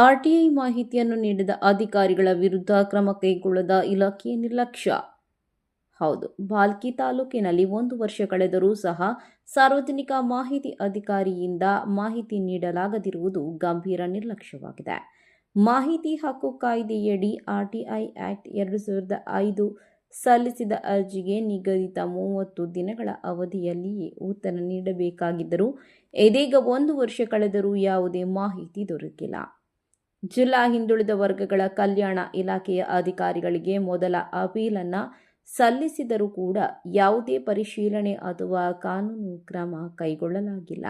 RTI ಮಾಹಿತಿಯನ್ನು ನೀಡಿದ ಅಧಿಕಾರಿಗಳ ವಿರುದ್ಧ ಕ್ರಮ ಕೈಗೊಳ್ಳದ ಇಲಾಖೆಯ ನಿರ್ಲಕ್ಷ್ಯ. ಹೌದು, ಬಾಲ್ಕಿ ತಾಲೂಕಿನಲ್ಲಿ ಒಂದು ವರ್ಷ ಕಳೆದರೂ ಸಹ ಸಾರ್ವಜನಿಕ ಮಾಹಿತಿ ಅಧಿಕಾರಿಯಿಂದ ಮಾಹಿತಿ ನೀಡಲಾಗದಿರುವುದು ಗಂಭೀರ ನಿರ್ಲಕ್ಷ್ಯವಾಗಿದೆ. ಮಾಹಿತಿ ಹಕ್ಕು ಕಾಯ್ದೆಯಡಿ ಆರ್ಟಿಐ ಆಕ್ಟ್ ಎರಡು ಸಾವಿರದ ಐದು ಸಲ್ಲಿಸಿದ ಅರ್ಜಿಗೆ ನಿಗದಿತ ಮೂವತ್ತು ದಿನಗಳ ಅವಧಿಯಲ್ಲಿಯೇ ಉತ್ತರ ನೀಡಬೇಕಾಗಿದ್ದರೂ, ಇದೀಗ ಒಂದು ವರ್ಷ ಕಳೆದರೂ ಯಾವುದೇ ಮಾಹಿತಿ ದೊರಕಿಲ್ಲ. ಜಿಲ್ಲಾ ಹಿಂದುಳಿದ ವರ್ಗಗಳ ಕಲ್ಯಾಣ ಇಲಾಖೆಯ ಅಧಿಕಾರಿಗಳಿಗೆ ಮೊದಲ ಅಪೀಲನ್ನು ಸಲ್ಲಿಸಿದರೂ ಕೂಡ ಯಾವುದೇ ಪರಿಶೀಲನೆ ಅಥವಾ ಕಾನೂನು ಕ್ರಮ ಕೈಗೊಳ್ಳಲಾಗಿಲ್ಲ.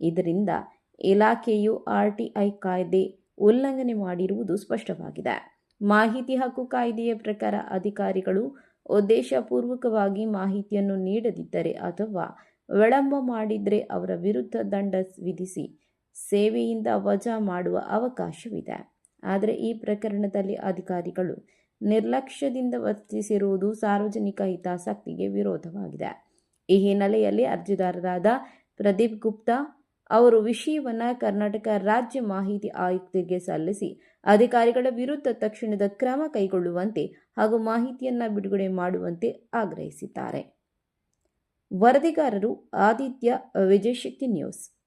ಇದರಿಂದ ಇಲಾಖೆಯು ಆರ್ಟಿಐ ಕಾಯ್ದೆ ಉಲ್ಲಂಘನೆ ಮಾಡಿರುವುದು ಸ್ಪಷ್ಟವಾಗಿದೆ. ಮಾಹಿತಿ ಹಕ್ಕು ಕಾಯ್ದೆಯ ಪ್ರಕಾರ ಅಧಿಕಾರಿಗಳು ಉದ್ದೇಶಪೂರ್ವಕವಾಗಿ ಮಾಹಿತಿಯನ್ನು ನೀಡದಿದ್ದರೆ ಅಥವಾ ವಿಳಂಬ ಮಾಡಿದರೆ ಅವರ ವಿರುದ್ಧ ದಂಡ ವಿಧಿಸಿ ಸೇವೆಯಿಂದ ವಜಾ ಮಾಡುವ ಅವಕಾಶವಿದೆ. ಆದರೆ ಈ ಪ್ರಕರಣದಲ್ಲಿ ಅಧಿಕಾರಿಗಳು ನಿರ್ಲಕ್ಷ್ಯದಿಂದ ವರ್ತಿಸಿರುವುದು ಸಾರ್ವಜನಿಕ ಹಿತಾಸಕ್ತಿಗೆ ವಿರೋಧವಾಗಿದೆ. ಈ ಹಿನ್ನೆಲೆಯಲ್ಲಿ ಅರ್ಜಿದಾರರಾದ ಪ್ರದೀಪ್ ಗುಪ್ತಾ ಅವರು ವಿಷಯವನ್ನು ಕರ್ನಾಟಕ ರಾಜ್ಯ ಮಾಹಿತಿ ಆಯುಕ್ತರಿಗೆ ಸಲ್ಲಿಸಿ ಅಧಿಕಾರಿಗಳ ವಿರುದ್ಧ ತಕ್ಷಣದ ಕ್ರಮ ಕೈಗೊಳ್ಳುವಂತೆ ಹಾಗೂ ಮಾಹಿತಿಯನ್ನು ಬಿಡುಗಡೆ ಮಾಡುವಂತೆ ಆಗ್ರಹಿಸಿದ್ದಾರೆ. ವರದಿಗಾರರು ಆದಿತ್ಯ ವಿಜಯಶಕ್ತಿ ನ್ಯೂಸ್.